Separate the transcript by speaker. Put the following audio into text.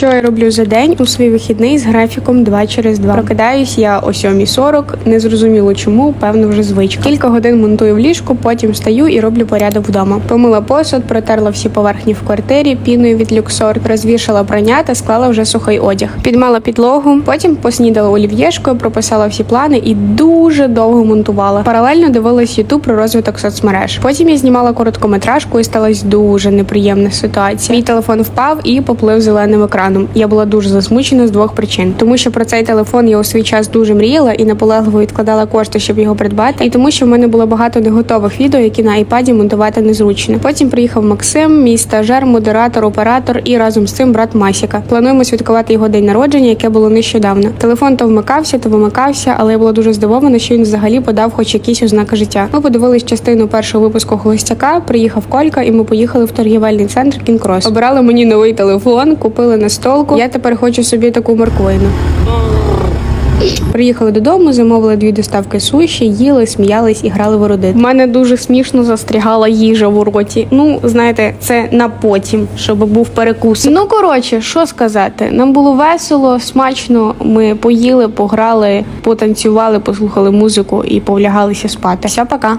Speaker 1: Що я роблю за день у свій вихідний з графіком 2 через 2. Прокидаюсь я о 7.40, незрозуміло чому, певно, вже звичка. Кілька годин монтую в ліжку, потім встаю і роблю порядок вдома. Помила посуд, протерла всі поверхні в квартирі піною від люксор, розвішала прання та склала вже сухий одяг. Підмала підлогу, потім поснідала олів'єшкою, прописала всі плани і дуже довго монтувала. Паралельно дивилась ютуб про розвиток соцмереж. Потім я знімала короткометражку і сталася дуже неприємна ситуація. Мій телефон впав і поплив зеленим екраном. Я була дуже засмучена з двох причин: тому що про цей телефон я у свій час дуже мріяла і наполегливо відкладала кошти, щоб його придбати. І тому, що в мене було багато неготових відео, які на айпаді монтувати незручно. Потім приїхав Максим, мій стажер, модератор, оператор і разом з цим брат Масіка. Плануємо святкувати його день народження, яке було нещодавно. Телефон то вмикався, то вимикався, але я була дуже здивована, що він взагалі подав хоч якісь ознаки життя. Ми подивились частину першого випуску холостяка. Приїхав Колька, і ми поїхали в торгівельний центр Кінкрос. Обирали мені новий телефон, купили на столку. Я тепер хочу собі таку морквину. Приїхали додому, замовили дві доставки суші, їли, сміялись і грали в родит. У мене дуже смішно застрягала їжа в роті. Ну, знаєте, це на потім, щоб був перекус. Ну коротше, що сказати, нам було весело, смачно. Ми поїли, пограли, потанцювали, послухали музику і повлягалися спати. Все, пока.